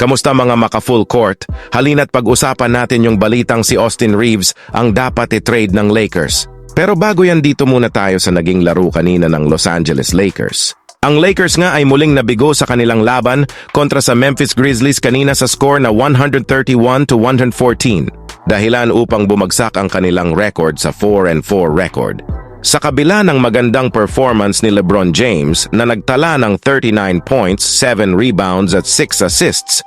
Kamusta mga maka full court? Halina't pag-usapan natin yung balitang si Austin Reeves ang dapat i-trade ng Lakers. Pero bago yan dito muna tayo sa naging laro kanina ng Los Angeles Lakers. Ang Lakers nga ay muling nabigo sa kanilang laban kontra sa Memphis Grizzlies kanina sa score na 131 to 114 dahilan upang bumagsak ang kanilang record sa 4 and 4 record. Sa kabila ng magandang performance ni LeBron James na nagtala ng 39 points, 7 rebounds at 6 assists,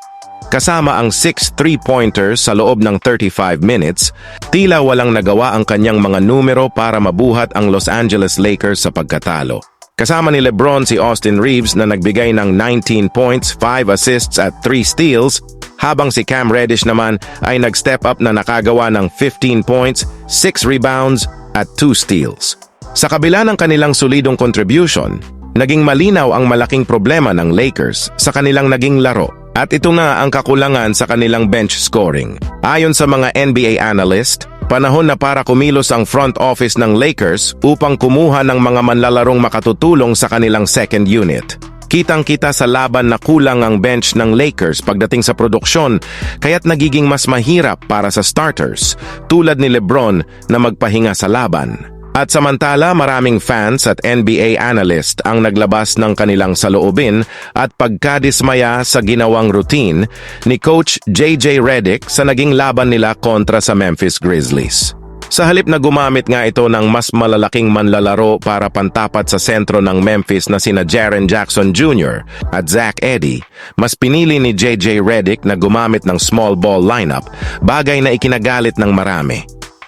kasama ang 6 three-pointers sa loob ng 35 minutes, tila walang nagawa ang kanyang mga numero para mabuhat ang Los Angeles Lakers sa pagkatalo. Kasama ni LeBron si Austin Reeves na nagbigay ng 19 points, 5 assists at 3 steals, habang si Cam Reddish naman ay nag-step up na nakagawa ng 15 points, 6 rebounds at 2 steals. Sa kabila ng kanilang solidong contribution, naging malinaw ang malaking problema ng Lakers sa kanilang naging laro. At ito nga ang kakulangan sa kanilang bench scoring. Ayon sa mga NBA analyst, panahon na para kumilos ang front office ng Lakers upang kumuha ng mga manlalarong makatutulong sa kanilang second unit. Kitang-kita sa laban na kulang ang bench ng Lakers pagdating sa produksyon, kaya't nagiging mas mahirap para sa starters, tulad ni LeBron na magpahinga sa laban. At samantala maraming fans at NBA analyst ang naglabas ng kanilang saloobin at pagkadismaya sa ginawang routine ni Coach JJ Redick sa naging laban nila kontra sa Memphis Grizzlies. Sa halip na gumamit nga ito ng mas malalaking manlalaro para pantapat sa sentro ng Memphis na sina Jaren Jackson Jr. at Zach Eddy, mas pinili ni JJ Redick na gumamit ng small ball lineup, bagay na ikinagalit ng marami.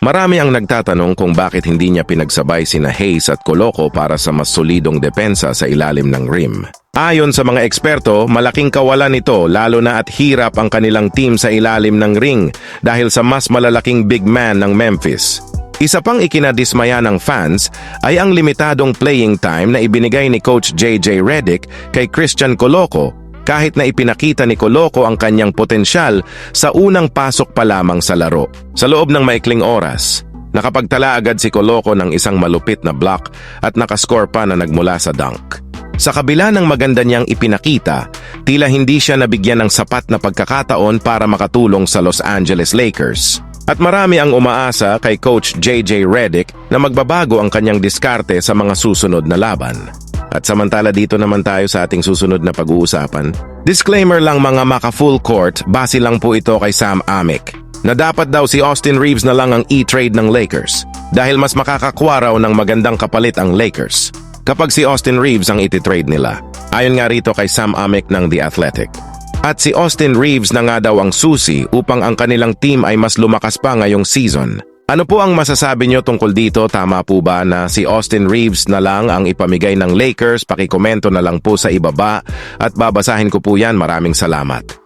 Marami ang nagtatanong kung bakit hindi niya pinagsabay sina Hayes at Coloco para sa mas solidong depensa sa ilalim ng rim. Ayon sa mga eksperto, malaking kawalan nito lalo na at hirap ang kanilang team sa ilalim ng ring dahil sa mas malalaking big man ng Memphis. Isa pang ikinadismaya ng fans ay ang limitadong playing time na ibinigay ni Coach JJ Redick kay Christian Coloco kahit na ipinakita ni Coloco ang kanyang potensyal sa unang pasok pa lamang sa laro. Sa loob ng maikling oras, nakapagtala agad si Coloco ng isang malupit na block at nakascore pa na nagmula sa dunk. Sa kabila ng maganda niyang ipinakita, tila hindi siya nabigyan ng sapat na pagkakataon para makatulong sa Los Angeles Lakers. At marami ang umaasa kay Coach JJ Redick na magbabago ang kanyang diskarte sa mga susunod na laban. At samantala dito naman tayo sa ating susunod na pag-uusapan. Disclaimer lang mga maka full court, base lang po ito kay Sam Amick na dapat daw si Austin Reeves na lang ang e-trade ng Lakers dahil mas makakakuha raw ng magandang kapalit ang Lakers kapag si Austin Reeves ang iti-trade nila. Ayon nga rito kay Sam Amick ng The Athletic. At si Austin Reeves na nga daw ang susi upang ang kanilang team ay mas lumakas pa ngayong season. Ano po ang masasabi nyo tungkol dito? Tama po ba na si Austin Reeves na lang ang ipamigay ng Lakers? Pakikomento na lang po sa ibaba at babasahin ko po yan. Maraming salamat.